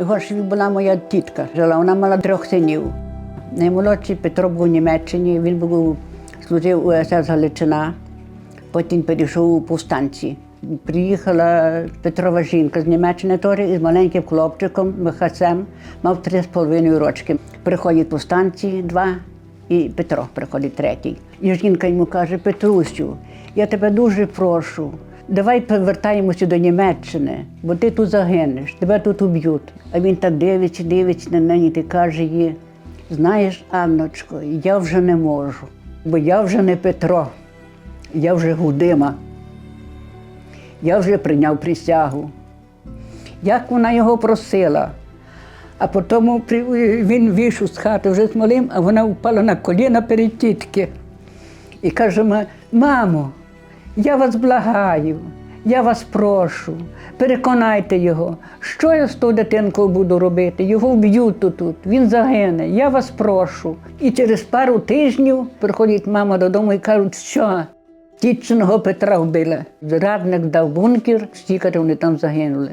Горшів була моя тітка, жила, вона мала трьох синів. Наймолодший Петро був у Німеччині, він був, служив у СС Галичина, потім перейшов у повстанці. Приїхала Петрова жінка з Німеччини теж із маленьким хлопчиком, Михасем, мав три з половиною рочки. Приходять повстанці два, і Петро приходить третій. І жінка йому каже: Петрусю, я тебе дуже прошу, давай повертаємося до Німеччини, бо ти тут загинеш, тебе тут уб'ють. А він так дивиться, дивиться на неї і каже їй, знаєш, Анночко, я вже не можу, бо я вже не Петро, я вже Гудима. Я вже прийняв присягу. Як вона його просила. А потім він вийшов з хати вже з малим, а вона впала на коліна перед тітки. І каже, мамо, я вас благаю, я вас прошу, переконайте його, що я з тою дитинкою буду робити. Його вб'ють тут, він загине, я вас прошу. І через пару тижнів приходить мама додому і кажуть, що тітчиного Петра вбили. Зрадник дав бункер, стільки вони там загинули.